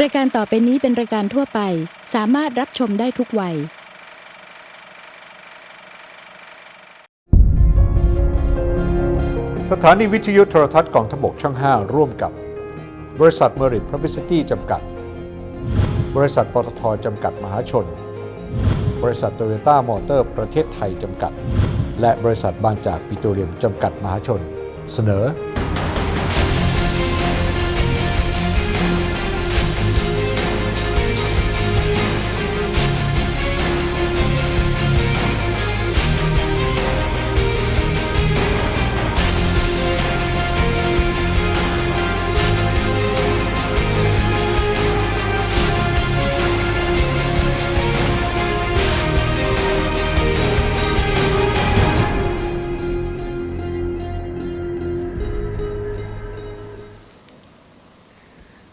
รายการต่อไปนี้เป็นรายการทั่วไป สามารถรับชมได้ทุกวัย สถานีวิทยุโทรทัศน์กองทบกช่อง 5 ร่วมกับบริษัทเมริทพร b ิสตี้จำกัด บริษัทปตทจำกัดมหาชน บริษัทโตโยต้ามอเตอร์ประเทศไทยจำกัด และบริษัทบางจากปิโตรเลียมจำกัดมหาชน เสนอ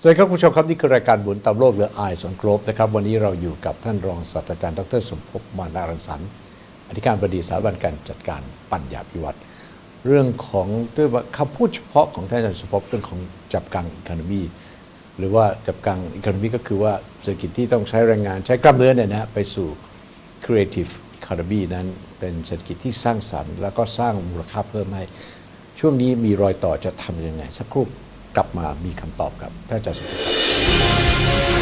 วัสดีครับคุณผู้ชมครับ นี่คือรายการบุญตามโลกหรือ Eyes on Globe นะครับ วันนี้เราอยู่กับท่านรองศาสตราจารย์ดรสมภพมานารังสรรค์อธิการบดีสถาบันการจัดการปัญญาพิวัตรเรื่องของด้วยว่าคำพูดเฉพาะของท่านอาจารย์สมภพเรื่องของจับกังอีโคโนมีหรือว่าจับกังอีโคโนมีก็คือว่าเศรษฐกิจที่ต้องใช้แรงงานใช้กล้ามเนื้อเนี่ยนะไปสู่ creative economy นั้นเป็นเศรษฐกิจที่สร้างสรรค์ แล้วก็สร้างมูลค่าเพิ่มให้ช่วงนี้มีรอยต่อจะทำยังไงสักครู่ กลับมามีคำตอบครับท่านอาจารย์สมภ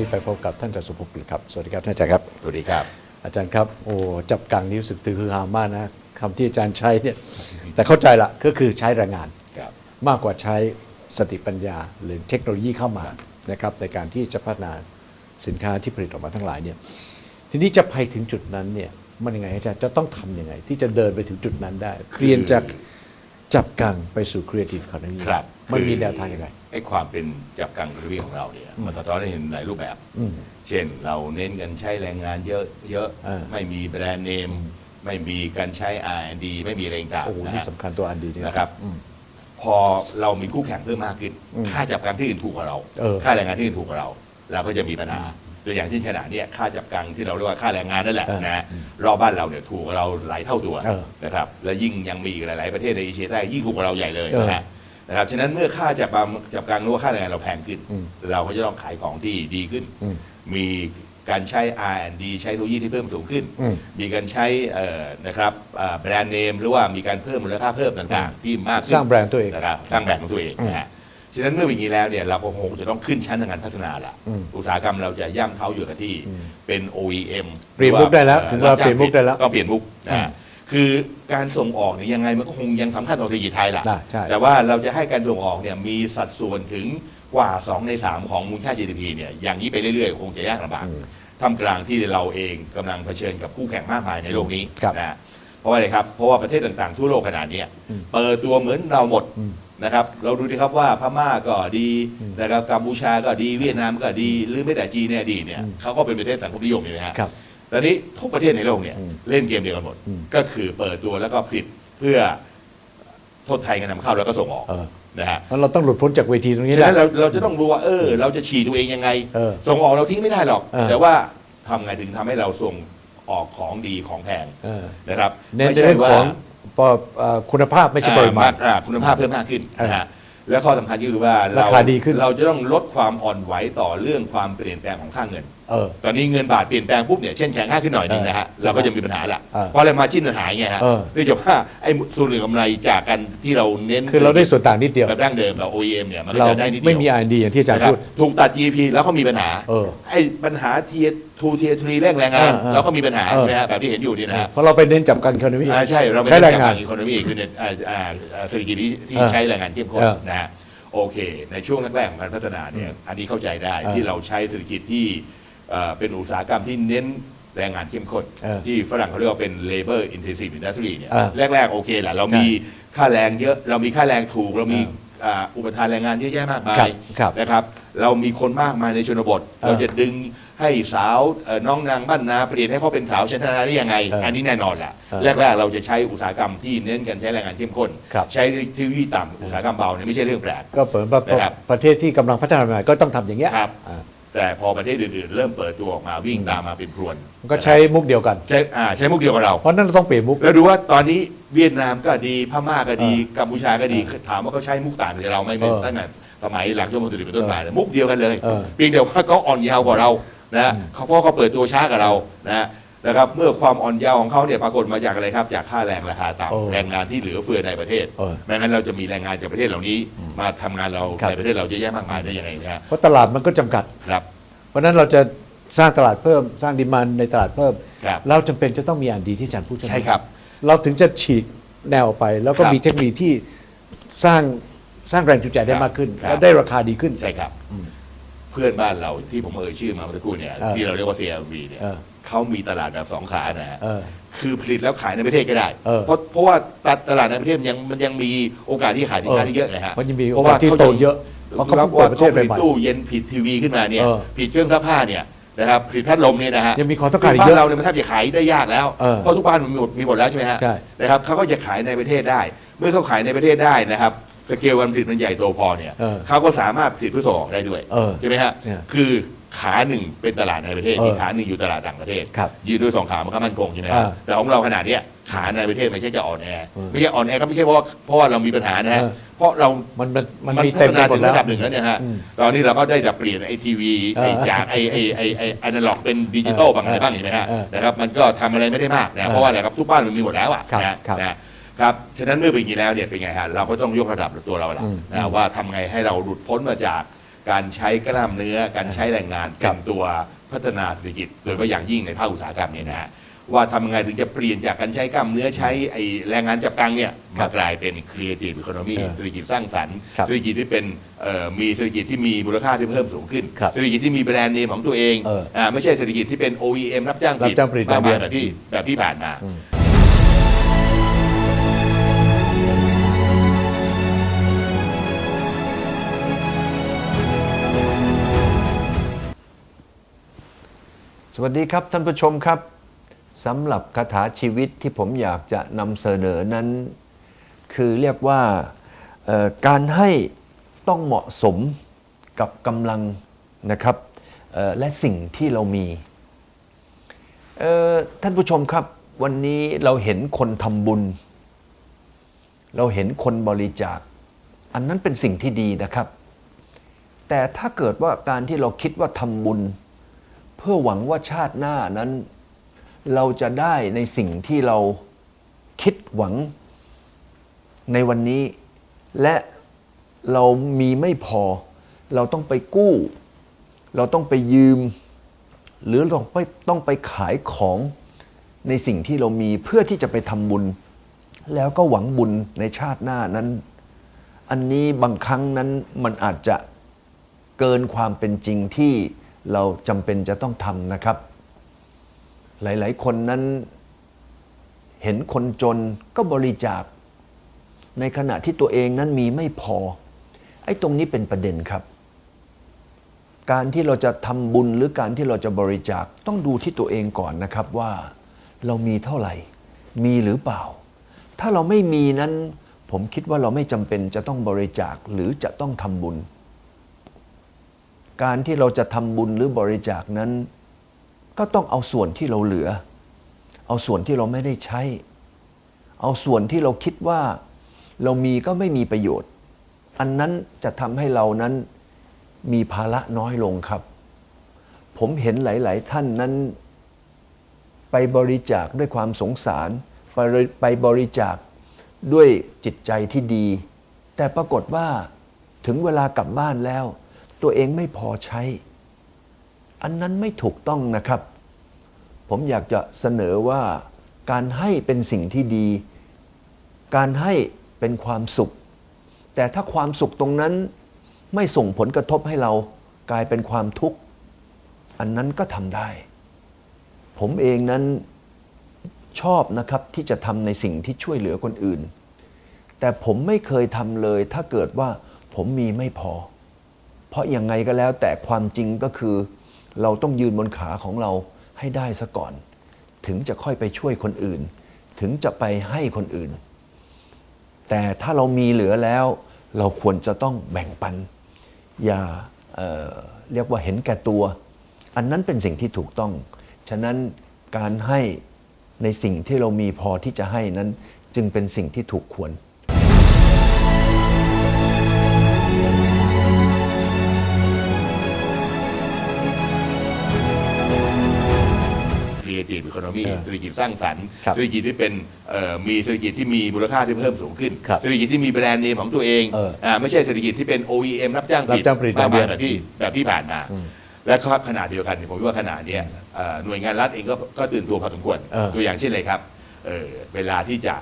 นี้ไปพบกับท่านอาจารย์สุภพครับ สวัสดีครับท่านอาจารย์ครับ สวัสดีครับ อาจารย์ครับ โอ้ จับกังนี่รู้สึกตือฮือฮามากนะคำที่อาจารย์ใช้เนี่ย แต่เข้าใจละก็คือใช้แรงงานครับมากกว่าใช้สติปัญญาหรือเทคโนโลยีเข้ามานะครับในการที่จะพัฒนาสินค้าที่ผลิตออกมาทั้งหลายเนี่ย ทีนี้จะไปถึงจุดนั้นเนี่ยมันยังไงอาจารย์จะต้องทำยังไง ที่จะเดินไปถึงจุดนั้นได้เปลี่ยนจากจับกังไปสู่ creative economy ครับมันมีคือแนวทางยังไง ไอ้ความเป็นจับกังกระวีของเราเนี่ยมันสะท้อนให้เห็นหลายรูปแบบ อืม เช่นเราเน้นกันใช้แรงงานเยอะเยอะอ่า ไม่มีแบรนด์เนม ไม่มีการใช้ R&D ไม่มีอะไรต่างโอ้โหๆนะนี่ฮะ สำคัญตัวอันดีนี่ นะครับอืมพอเรามีคู่แข่งเพิ่มมากขึ้น อืมค่าจับกังที่อื่นถูกกว่าเรา เออ ค่าแรงงานที่อื่นถูกกว่าเราเราก็จะมีปัญหาตัวอย่างเช่นขนาดเนี้ยค่าจับกังที่เราเรียกว่าค่าแรงงานนั่นแหละเออนะฮะรอบบ้านเราเนี่ยถูกกว่าเราหลายเท่าตัวเออนะครับและยิ่งยังมีอีกหลาย ๆ ประเทศในเอเชียใต้ยิ่งถูกกว่าเราใหญ่เลยเออนะฮะ นะครับฉะนั้นเมื่อค่าจับกังจับกังหรือว่าค่าแรงงานเราแพงขึ้นอืมเราก็จะต้องขายของที่ดีขึ้นอืมมีการใช้ R&D ใช้เทคโนโลยีที่เพิ่มสูงขึ้นอืมมีการใช้เอ่อนะครับอ่าแบรนด์เนมหรือว่ามีการเพิ่มมูลค่าเพิ่มต่างๆ ที่มากขึ้นสร้างแบรนด์ตัวเองนะครับสร้างแบรนด์ของตัวเองนะฮะฉะนั้นเมื่อเป็นอย่างนี้แล้วเนี่ยเราก็คงจะต้องขึ้นชั้นทางการพัฒนาละอืมอุตสาหกรรมเราจะย่ำเท้าอยู่กับที่อืมเป็น OEM เปลี่ยนมุกได้แล้วหรือถึงเวลารับจ้เปลี่ยนมุกได้แล้วก็เปลี่ยนมุกอืมนะ คือการส่งออกเนี่ยยังไงมันก็คงยังสำคัญต่อเศรษฐกิจไทยล่ะได้ใช่ แต่ว่าเราจะให้การส่งออกเนี่ยมีสัดส่วนถึงกว่า 2 ใน 3 ของมูลค่า GDP เนี่ยอย่างนี้ไปเรื่อยๆ คงจะยากลำบาก อืม ท่ามกลางที่เราเองกำลังเผชิญกับคู่แข่งมากมายในโลกนี้ครับนะเพราะว่าอะไรครับ เพราะว่าประเทศต่างๆ ทั่วโลกขนาดเนี้ยอืมเปิดตัวเหมือนเราหมดอืมนะครับ เราดูดีครับว่าพม่าก็ดีอืมนะครับกัมพูชาก็ดีเวียดนามก็ดี หรือไม่แต่จีนเนี่ยดีเนี่ยอืม เขาก็เป็นประเทศสังคมนิยมใช่ไหมฮะ ครับ ตอนนี้ทุกประเทศในโลกเนี่ยอืมเล่นเกมเดียวกันหมดอืมก็คือเปิดตัวแล้วก็ผลิตเพื่อโทษไทยกันนำเข้าแล้วก็ส่งออกเออ นะฮะแล้วเราต้องหลุดพ้นจากเวทีตรงนี้ฉะแหนั้นละเราเราจะต้องรู้ว่าเออ เราจะฉีดตัวเองยังไง เออส่งออกเราทิ้งไม่ได้หรอก เออ แต่ว่าทำไงถึงทำให้เราส่งออกของดีของแพงเออนะครับเน้นไม่ในใช่เรื่องว่าของปอเอ่อคุณภาพไม่ใช่ปริมาณ อ่คุณภาพเพิ่มมากขึ้นเออนะฮะ และข้อสำคัญก็คือว่าเราคาดีขึ้น เราจะต้องลดความอ่อนไหวต่อเรื่องความเปลี่ยนแปลงของค่าเงิน เออ ตอนนี้เงินบาทเปลี่ยนแปลงปุ๊บเนี่ยเช่นแข็งค่าขึ้นหน่อยหนึงนะฮะเออเราก็จะมีปัญหาละเออเพราะอะไรมาจิ้นมันหายไงฮะเออ เนื่องจากว่าไอ้ส่วนเหลือกำไรจากกันที่เราเน้นคือเราได้ส่วนต่างนิดเดียว แบบดั้งเดิมแบบ OEM เนี่ยมันก็เราจะได้นิดเดียวไม่มี R&D อย่างที่อาจารย์นะครับพูด ถูกตัด GDP แล้วก็มีปัญหาเออ ไอ้ปัญหาเทียทูเทียทรีแรงแรงงานเออเออแล้วก็มีปัญหาเออใช่ไหมฮะแบบที่เห็นอยู่นี่นะฮะเพราะเราไปเน้นจับกันคอนมีอ่าใช่เราใช้แรงงาน อีโคโนมีคือในอ่าอ่าเศรษฐกิจที่ที่เออใช้แรงงานเข้มข้นเออนะฮะโอเค ในช่วงแรกๆของการพัฒนาเนี่ยอันนี้เข้าใจได้เออที่เราใช้เศรษฐกิจที่เอ่อเป็นอุตสาหกรรมที่เน้นแรงงานเข้มข้นเออที่ฝรั่งเขาเรียกว่าเป็น labor intensive industry เนี่ยเออแรกๆโอเคแหละเราใช่มีค่าแรงเยอะ เรามีค่าแรงถูก เรามีเอออ่าอุปทานแรงงานเยอะแยะมากมาครับยครับนะครับ เรามีคนมากมายในชนบทเออเราจะดึง ให้สาวเอ่อน้องนางบ้านนาเปลี่ยนให้เขาเป็นสาวชนนาได้ยังไง เอออัอันนี้แน่นอนแหละเออแรกๆเราจะใช้อุตสาหกรรมที่เน้นกันใช้แรงงานเข้มข้น ครับ ใช้เทคโนโลยีต่ำอุตสาหกรรมเบาเนี่ยไม่ใช่เรื่องแปลก ก็เปิดว่านะครับประเทศที่กำลังพัฒนาใหม่ก็ต้องทำอย่างเงี้ยครับ อ่าแต่พอประเทศอื่นๆ เริ่มเปิดตัวออกมาวิ่งตามมาเป็นพรวนก็ใช้มุกเดียวกัน ใช้อ่าใช้มุกเดียวกับเรา เพราะนั้นเราต้องเปลี่ยนมุก แล้วดูว่าตอนนี้เวียดนามก็ดีพม่าก็ดีเออกัมพูชาก็ดีเออถามว่าเขาใช้มุกต่างจากเราไหม่เป็นเออตั้งแต่สมัยหลังช่วงมตุลิเป็นต้นมาเนี่ยมุกเดียวกันเลยเออ เพียงแต่ว่าเขาอ่อนยาวกว่าเรา นะเขาเพราะเขาเปิดตัวช้ากว่าเรานะนะครับเมื่อความอ่อนเยาวของเขาเนี่ยปรากฏมาจากอะไรครับ จากค่าแรงราคาโอ้ต่ำแรงงานที่เหลือเฟือในประเทศเออไม่งั้นเราจะมีแรงงานจากประเทศเหล่านี้ มาทำงานเราครับ ในประเทศเราเยอะแยะมากมายได้ยังไงนะฮะเพราะตลาดมันก็จำกัด ครับเพราะฉะนั้นเราจะสร้างตลาดเพิ่ม สร้างดีมานในตลาดเพิ่ม ครับ เราจำเป็นจะต้องมีอันดีที่อาจารย์พูดใช่ไหมใช่ครับ เราถึงจะฉีกแนวออกไป แล้วก็ครับมีเทคโนโลยีที่สร้างสร้างแรงจูงใจได้ครับมากขึ้น ครับ และได้ราคาดีขึ้น ใช่ครับ เพื่อนบ้านเราที่ผมเอ่ยชื่อมาเมื่อสักครู่เนี่ยเออที่เราเรียกว่า CLV เนี่ยเออเขามีตลาดแบบสองขานะฮะเออคือผลิตแล้วขายในประเทศก็ได้ เออเพราะเพราะว่าตลาดในประเทศมันยังมันยังมีโอกาสที่ขายสินค้าที่เยอะนะฮะมันยังมีเพโอราะกาว่าสที่เขาโตยังเยอะเพราะเขาครับเพิ่งเปิว่าดประเทเขาศผลิตใหม่ตู้เย็นผิดทีวีขึ้นมาเนี่ยเออผิดเครื่องซักผ้าเนี่ยนะครับผลิตพัดลมเนี่ยนะฮะยังมีความต้องการอีกบ้าเยนอะเราเนี่ยมันแทบจะขายได้ยากแล้วเออเพราะทุกบ้านมันมีหมดมีหมดแล้วใช่ไหมฮะใช่ นะครับเขาก็จะขายในประเทศได้ เมื่อเขาขายในประเทศได้นะครับ สเกลการผลิตมันใหญ่โตพอเนี่ยเออเขาก็สามารถผลิตเพื่อส่งออกได้ด้วยเออใช่ไหมฮะเนี่ยคือขาหนึ่งเป็นตลาดในประเทศเอออีกขาหนึ่งอยู่ตลาดต่างประเทศ ครับยืนด้วยสองขามันก็มั่นคงใช่ไหมครับอ่าแต่ของเราขนาดเนี้ยขาในประเทศไม่ใช่จะอ่อนแอเออไม่ใช่อ่อนแอก็ไม่ใช่เพราะว่าเพราะว่าเรามีปัญหานะฮะเออ เพราะเรา มันมันมันมันมีพัเต็มฒไปนาหมถึดงแล้ว ระดับหนึ่งแล้วเนี่ยฮะ อืมตอนนี้เราก็ได้จะเปลี่ยนไอทีวีเอไออจากไอไอไอไอไออนาล็อกเป็นดิจิตอลบางอะไรบ้างเห็นไหมฮะเออนะครับมันก็ทำอะไรไม่ได้มากเอนะอเพราะว่าอะไรครับทุกบ้านมันมีหมดแล้วอะครับนะครับ นะ ครับ ฉะนั้นเมื่อเป็นอย่างนี้แล้วเนี่ยเป็นไงฮะ เราก็ต้องยกระดับตัวเราละอืมนะว่าทำไงให้เราหลุดพ้นมาจากการใช้กล้ามเนื้อ การใช้แรงงานครัเป็บนตัวพัฒนาเศรษฐกิจ โดยเฉพาะอย่างยิ่งในภาคอุตสาหกรรมเนี่ยนะฮะว่าทำยังไงถึงจะเปลี่ยนจากการใช้กล้ามเนื้อใช้ไอ้แรงงานจับกังเนี่ยครัมาบกลายเป็น creative economy เออเศรษฐกิจสร้างสรรค์ครับเศรษฐกิจที่เป็นเอ่อมีเศรษฐกิจที่มีมูลค่าที่เพิ่มสูงขึ้นครับเศรษฐกิจที่มีแบรนด์เนมของตัวเองเอออ่าไม่ใช่เศรษฐกิจที่เป็น OEM รับจ้างผลิตรับจ้างผลิตมากมายอย่างเดียวแบบที่แบบที่ผ่านมา วัสดีครับท่านผู้ชมครับสำหรับคาถาชีวิตที่ผมอยากจะนำเสนอนั้น คือเรียกว่าการให้ต้องเหมาะสมกับกำลังนะครับและสิ่งที่เรามีท่านผู้ชมครับ วันนี้เราเห็นคนทำบุญ เราเห็นคนบริจาค อันนั้นเป็นสิ่งที่ดีนะครับ แต่ถ้าเกิดว่าการที่เราคิดว่าทำบุญ เพื่อหวังว่าชาติหน้านั้น เราจะได้ในสิ่งที่เราคิดหวังในวันนี้ และเรามีไม่พอ เราต้องไปกู้ เราต้องไปยืม หรือเราไปต้องไปขายของในสิ่งที่เรามีเพื่อที่จะไปทำบุญ แล้วก็หวังบุญในชาติหน้านั้น อันนี้บางครั้งนั้นมันอาจจะเกินความเป็นจริงที่ เราจำเป็นจะต้องทำนะครับ หลายๆ คนนั้นเห็นคนจนก็บริจาค ในขณะที่ตัวเองนั้นมีไม่พอ ไอ้ตรงนี้เป็นประเด็นครับ การที่เราจะทำบุญหรือการที่เราจะบริจาคต้องดูที่ตัวเองก่อนนะครับว่าเรามีเท่าไหร่ มีหรือเปล่า ถ้าเราไม่มีนั้น ผมคิดว่าเราไม่จำเป็นจะต้องบริจาคหรือจะต้องทำบุญ การที่เราจะทำบุญหรือบริจาคนั้น ก็ต้องเอาส่วนที่เราเหลือ เอาส่วนที่เราไม่ได้ใช้ เอาส่วนที่เราคิดว่าเรามีก็ไม่มีประโยชน์ อันนั้นจะทำให้เรานั้นมีภาระน้อยลงครับ ผมเห็นหลาย ๆ ท่านนั้น ไปบริจาคด้วยความสงสาร ไปไปบริจาคด้วยจิตใจที่ดี แต่ปรากฏว่าถึงเวลากลับบ้านแล้ว ตัวเองไม่พอใช้ อันนั้นไม่ถูกต้องนะครับ ผมอยากจะเสนอว่าการให้เป็นสิ่งที่ดี การให้เป็นความสุข แต่ถ้าความสุขตรงนั้นไม่ส่งผลกระทบให้เรากลายเป็นความทุกข์ อันนั้นก็ทำได้ ผมเองนั้นชอบนะครับที่จะทำในสิ่งที่ช่วยเหลือคนอื่น แต่ผมไม่เคยทำเลยถ้าเกิดว่าผมมีไม่พอ เพราะยังไงก็แล้วแต่ความจริงก็คือ เราต้องยืนบนขาของเราให้ได้ซะก่อน ถึงจะค่อยไปช่วยคนอื่น ถึงจะไปให้คนอื่น แต่ถ้าเรามีเหลือแล้ว เราควรจะต้องแบ่งปัน อย่าเเรียกว่าเห็นแก่ตัว อันนั้นเป็นสิ่งที่ถูกต้อง ฉะนั้นการให้ในสิ่งที่เรามีพอที่จะให้นั้นจึงเป็นสิ่งที่ถูกควร creative economy เออเศรษฐกิจสร้างสรรค์ครับเศรษฐกิจที่เป็นเอ่อมีเศรษฐกิจที่มีมูลค่าที่เพิ่มสูงขึ้นครับเศรษฐกิจที่มีแบรนด์เนมของตัวเองเอออ่าไม่ใช่เศรษฐกิจที่เป็น OEM รับจ้างผลิตรับจ้างผลิตมากมายอย่างเดียวแบบที่แบบที่ผ่านมาและก็ขนาดเดียวกันเนี่ยผมว่าขนาดเนี้ยเอ่อหน่วยงานรัฐเองก็ก็ตื่นตัวพอสมควรเออตัวอย่างเช่นเลยครับเอ่อเวลาที่จะ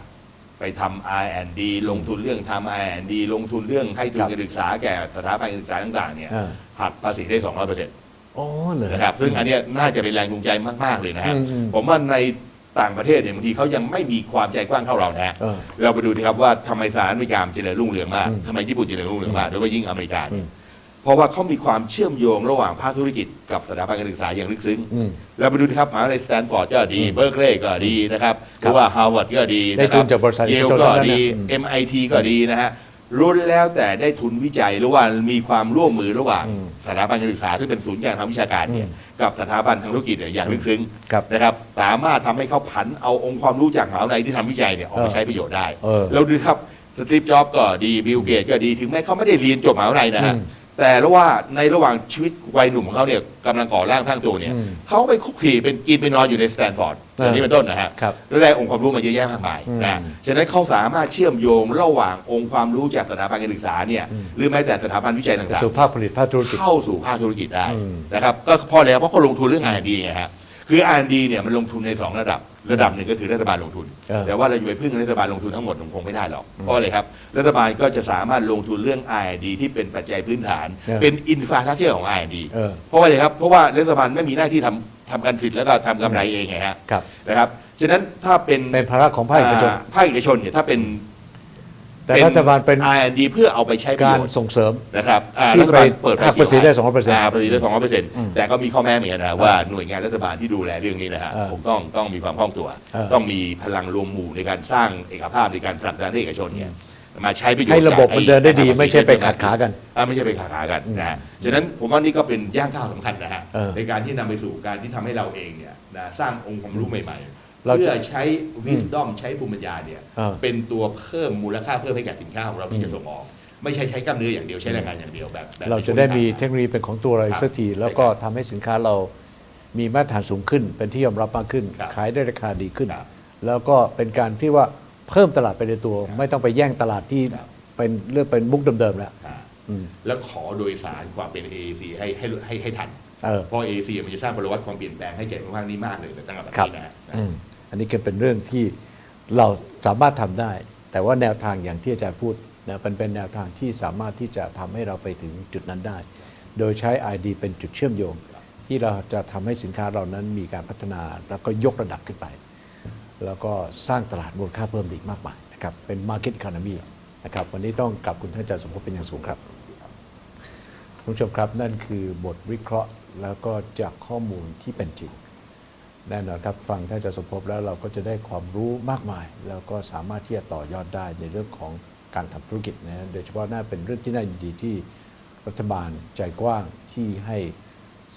ไปทำ R&D ลงทุนเรื่องทำ R&D ลงทุนเรื่องให้ทุนการศึกษาแก่สถาบันการศึกษาต่างๆเนี่ยเออหักภาษีได้ 200เปอร์เซ็นต์ อ๋อเหรอ นะครับซึ่งอันเนี้ยน่าจะเป็นแรงจูงใจมาก ๆ เลยนะฮะอืมอืม ผมว่าในต่างประเทศเนี่ยบางทีเขายังไม่มีความใจกว้างเท่าเรานะฮะ เออ เราไปดูดีครับว่าทำไมสหรัฐอเมริกามันเจริญรุ่งเรืองมากอืมทำไมญี่ปุ่นเจริญรุ่งเรืองมากโดยเฉพาะยิ่งอเมริกาเนี่ยอืม เพราะว่าเขามีความเชื่อมโยงระหว่างภาคธุรกิจกับสถาบันการศึกษาอย่างลึกซึ้ง อืม เราไปดูนะครับมหาวิทยาลัยสแตนฟอร์ดก็ดี เบอร์เกลย์ก็ดีนะครับหครัรืบอว่าฮาร์วาร์ดก็ดีได้ทุนจากบริษัทเยเอกลชนก็ทั้งนั้นดีนะอืม MIT ก็ดีนะฮะ รุ่นแล้วแต่ได้ทุนวิจัยหรือว่ามีความร่วมมือระหว่างอืมสถาบันการศึกษาที่เป็นศูนย์กลางทางวิชาการเนี่ยอืมกับสถาบันทางธุรกิจเนี่ยอย่างลึกซึ้งครับนะครับ สามารถทำให้เขาผันเอาองค์ความรู้จากมหาวิทยาลัยที่ทำวิจัยเนี่ยออกมาใช้ประโยชน์ได้เออเราดูครับสตีฟจ็อบก็ดีบิลเกตก็ดีถึงแม้เขาไม่ได้เรียนจบมหาวิทยาลัยนะฮะอืม แต่ระว่าในระหว่างชีวิตวัยหนุ่มของเขาเนี่ยกำลังก่อร่างสร้างตัวเนี่ยอืมเขาไปคุกคีเป็นกินเป็นนอนอยู่ในสแตนฟอร์ดเอออย่างนี้เป็นต้นนะฮะครับแล้วได้องค์ความรู้มาเยอะแยะมากมายอืมนะฉะนั้นเขาสามารถเชื่อมโยงระหว่างองค์ความรู้จากสถาบันการศึกษาเนี่ยอืม หรือแม้แต่สถาบันวิจัยต่างๆ สู่ภาคผลิตภาคธุรกิจ เข้าสู่ภาคธุรกิจได้อืมนะครับก็พอแล้วเพราะเขาลงทุนเรื่อง R&D ไงฮะคือ R&D เนี่ยมันลงทุนใน 2 ระดับ ระดับหนึ่งก็คือรัฐบาลลงทุน เออ แต่ว่าเราจะไปพึ่งรัฐบาลลงทุนทั้งหมดคงไม่ได้หรอกเพราะอะไรครับรัฐบาลก็จะสามารถลงทุนเรื่อง R&D ที่เป็นปัจจัยพื้นฐาน เออเป็นอินฟราสตรักเจอร์ของ R&D เออ เพราะว่าอะไรครับเพราะว่ารัฐบาลไม่มีหน้าที่ทำทำการผลิตแล้วก็ทำกำไรเองไงฮะครับนะครับฉะนั้นถ้าเป็น เป็นภาระของภาคเอกชนภาคเอกชนเนี่ยถ้าเป็น แต่รัฐบาลเป็น R&D เพื่อเอาไปใช้ประการโยชน์ส่งเสริม นะครับอ่าที่รัฐบาลไปเปิดหักภาษีได้200%าภาษีได้สองร้อยเปอร์เซ็นต์อืมแต่ก็มีข้อแม้เหมือนกันนะว่าหน่วยงานรัฐบาลที่ดูแลเรื่องนี้นะฮะเออผมต้องต้องมีความคล่องตัว เออต้องมีพลังรวมหมู่ในการสร้างเอกภาพในการผลักดันให้เอกชนเนี่ยมาใช้ประโยชน์ให้ระบบมันเดินได้ดีจากไม่ใช่ไปขัดขากันอ่าไม่ใช่ไปขัดขากันนะฮะฉะนั้นผมว่านี่ก็เป็นย่างก้าวสำคัญนะฮะเออ ในการที่นำไปสู่การที่ทำให้เราเองเนี่ยนะสร้างองค์ความรู้ใหม่ๆ เราเพื่จะ อใช้ wisdom ใช้ภูมิปัญญาเนี่ยเออ เป็นตัวเพิ่มมูลค่าเพิ่มให้กับสินค้าของเราที่จะส่งออก ไม่ใช่ใช้กล้ามเนื้ออย่างเดียวใช้แรงงานอย่างเดียวแบบแบบ เราจะได้มีในช่วงเทคโนโลยีเป็นของตัวเราอีคกรับสักที แล้วก็ทำให้สินค้าเรามีมาตรฐานสูงขึ้น เป็นที่ยอมรับมากขึ้น ครับขายได้ราคาดีขึ้น ครับแล้วก็เป็นการที่ว่าเพิ่มตลาดไปในตัว ไม่ต้องไปแย่งตลาดที่ครับ เป็นเรื่องเป็นมุกเดิมๆแล้ว อ่าอืม แล้วขอโดยสารความเป็น AAC ให้ให้ให้ให้ทัน เออ เพราะ AAC มันจะสร้างพลวัตความเปลี่ยนแปลงให้แก่ภูมิภาคนี้มากเลยในตั้งแต่แบบครับนี้นะฮะอืมอันนี้ก็เป็นเรื่องที่เราสามารถทำได้ แต่ว่าแนวทางอย่างที่อาจารย์พูดนะเป็นเป็นแนวทางที่สามารถที่จะทำให้เราไปถึงจุดนั้นได้ โดยใช้ ID เป็นจุดเชื่อมโยง ที่เราจะทำให้สินค้าเรานั้นมีการพัฒนาแล้วก็ยกระดับขึ้นไป แล้วก็สร้างตลาดมูลค่าเพิ่มอีกมากมายนะครับเป็น Market Economy นะครับวันนี้ต้องกลับคุณท่านอาจารย์สมภพเป็นอย่างสูงครับคุณผู้ชมครับนั่นคือบทวิเคราะห์ แล้วก็จากข้อมูลที่เป็นจริง แน่นอนครับฟังท่านอาจารย์สมภพแล้วเราก็จะได้ความรู้มากมาย แล้วก็สามารถที่จะต่อยอดได้ในเรื่องของการทำธุรกิจนะโดยเฉพาะน่าเป็นเรื่องที่น่ายินดีที่รัฐบาลใจกว้างที่ให้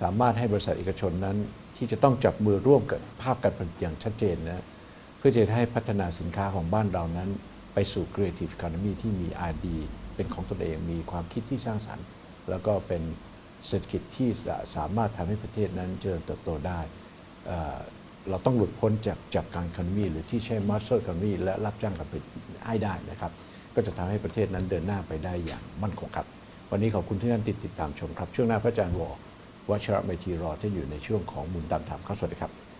สามารถให้บริษัทเอกชนนั้น ที่จะต้องจับมือร่วมกับภาคการผลิตอย่างชัดเจนนะเพื่อจะให้พัฒนาสินค้าของบ้านเรานั้น ไปสู่ Creative Economy ที่มี R&D เป็นของตนเองมีความคิดที่สร้างสรรค์ แล้วก็เป็น เศรษฐกิจที่สามารถทำให้ประเทศนั้นเจริญเติบโตได้เอ่อเราต้องหลุดพ้นจากจากการคันมีหรือที่ใช้มาสเตอร์คันมีและรับจ้างกับผลิตให้ได้นะครับ ก็จะทำให้ประเทศนั้นเดินหน้าไปได้อย่างมั่นคงครับ วันนี้ขอบคุณที่ท่านติดติดตามชมครับ ช่วงหน้าพระอาจารย์วอวัชระเมธีรอที่อยู่ในช่วงของมุนตามถามครับสวัสดีครับ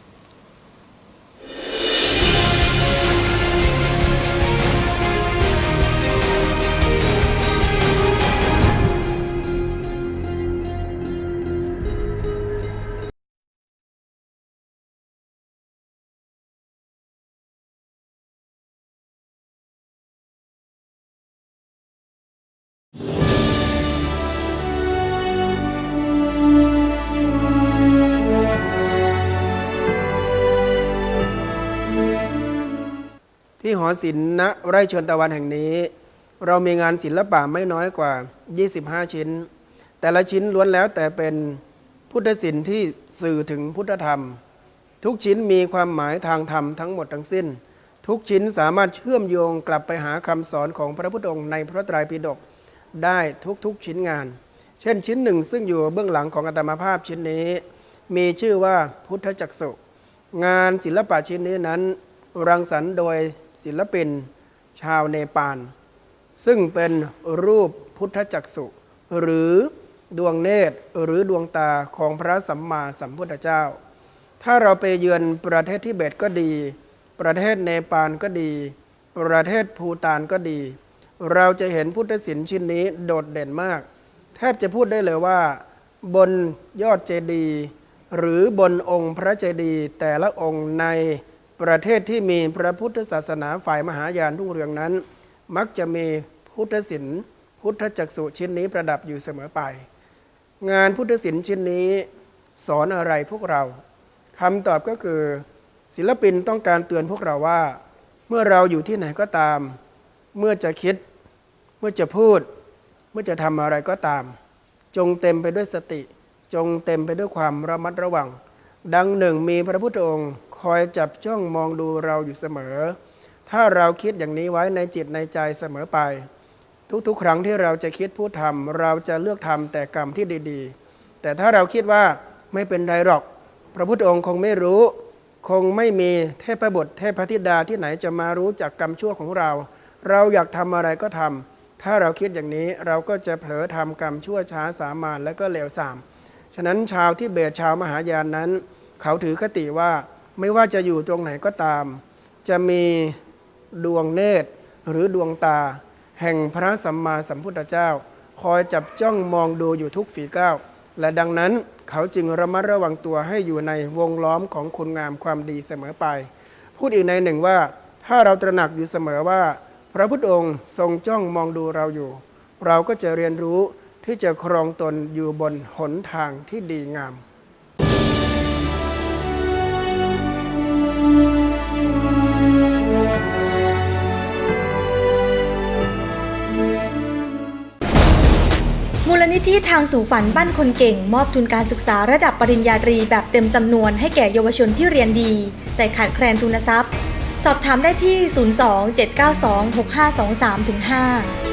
ที่หอศิลป์ณไร่ชนตะวันแห่งนี้ เรามีงานศิลปะไม่น้อยกว่า 25 ชิ้น แต่ละชิ้นล้วนแล้วแต่เป็นพุทธศิลป์ที่สื่อถึงพุทธธรรม ทุกชิ้นมีความหมายทางธรรมทั้งหมดทั้งสิ้น ทุกชิ้นสามารถเชื่อมโยงกลับไปหาคำสอนของพระพุทธองค์ในพระไตรปิฎกได้ทุกๆชิ้นงาน เช่นชิ้นหนึ่งซึ่งอยู่เบื้องหลังของอัตมาภาพชิ้นนี้ มีชื่อว่าพุทธจักสุงานศิลปะชิ้นนี้นั้น รังสรรค์โดย ศิลปิน ชาวเนปาลซึ่งเป็นรูปพุทธจักสุหรือดวงเนตรหรือดวงตาของพระสัมมาสัมพุทธเจ้า ถ้าเราไปเยือนประเทศทิเบตก็ดี ประเทศเนปาลก็ดี ประเทศภูตานก็ดี เราจะเห็นพุทธศิลป์ชิ้นนี้โดดเด่นมาก แทบจะพูดได้เลยว่า บนยอดเจดีย์หรือบนองค์พระเจดีย์แต่ละองค์ใน ประเทศที่มีพระพุทธศาสนาฝ่ายมหายานรุ่งเรืองนั้น มักจะมีพุทธศิลป์พุทธจักษุชิ้นนี้ประดับอยู่เสมอไป งานพุทธศิลป์ชิ้นนี้สอนอะไรพวกเราคำตอบก็คือ ศิลปินต้องการเตือนพวกเราว่า เมื่อเราอยู่ที่ไหนก็ตาม เมื่อจะคิด เมื่อจะพูด เมื่อจะทำอะไรก็ตาม จงเต็มไปด้วยสติ จงเต็มไปด้วยความระมัดระวัง ดังหนึ่งมีพระพุทธองค์ คอยจับจ้องมองดูเราอยู่เสมอ ถ้าเราคิดอย่างนี้ไว้ในจิตในใจเสมอไป ทุกๆ ครั้งที่เราจะคิดพูดทำเราจะเลือกทำแต่กรรมที่ดี ๆ แต่ถ้าเราคิดว่าไม่เป็นไรหรอก พระพุทธองค์คงไม่รู้ คงไม่มีเทพบุตรเทพธิดาที่ไหนจะมารู้จักกรรมชั่วของเรา เราอยากทำอะไรก็ทำถ้าเราคิดอย่างนี้เราก็จะเผลอทำกรรมชั่วช้าสามานและก็เลวทรามฉะนั้นชาวที่เบตชาวมหายานนั้น เขาถือคติว่า ไม่ว่าจะอยู่ตรงไหนก็ตาม จะมีดวงเนตรหรือดวงตา แห่งพระสัมมาสัมพุทธเจ้า คอยจับจ้องมองดูอยู่ทุกฝีก้าวและดังนั้นเขาจึงระมัดระวังตัวให้อยู่ในวงล้อมของคุณงามความดีเสมอไป พูดอีกในหนึ่งว่า ถ้าเราตระหนักอยู่เสมอว่า พระพุทธองค์ทรงจ้องมองดูเราอยู่ เราก็จะเรียนรู้ที่จะครองตนอยู่บนหนทางที่ดีงาม มูลนิธิทางสู่ฝันบ้านคนเก่ง มอบทุนการศึกษาระดับปริญญาตรีแบบเต็มจำนวนให้แก่เยาวชนที่เรียนดี แต่ขาดแคลนทุนทรัพย์ สอบถามได้ที่ 02 792 6523 5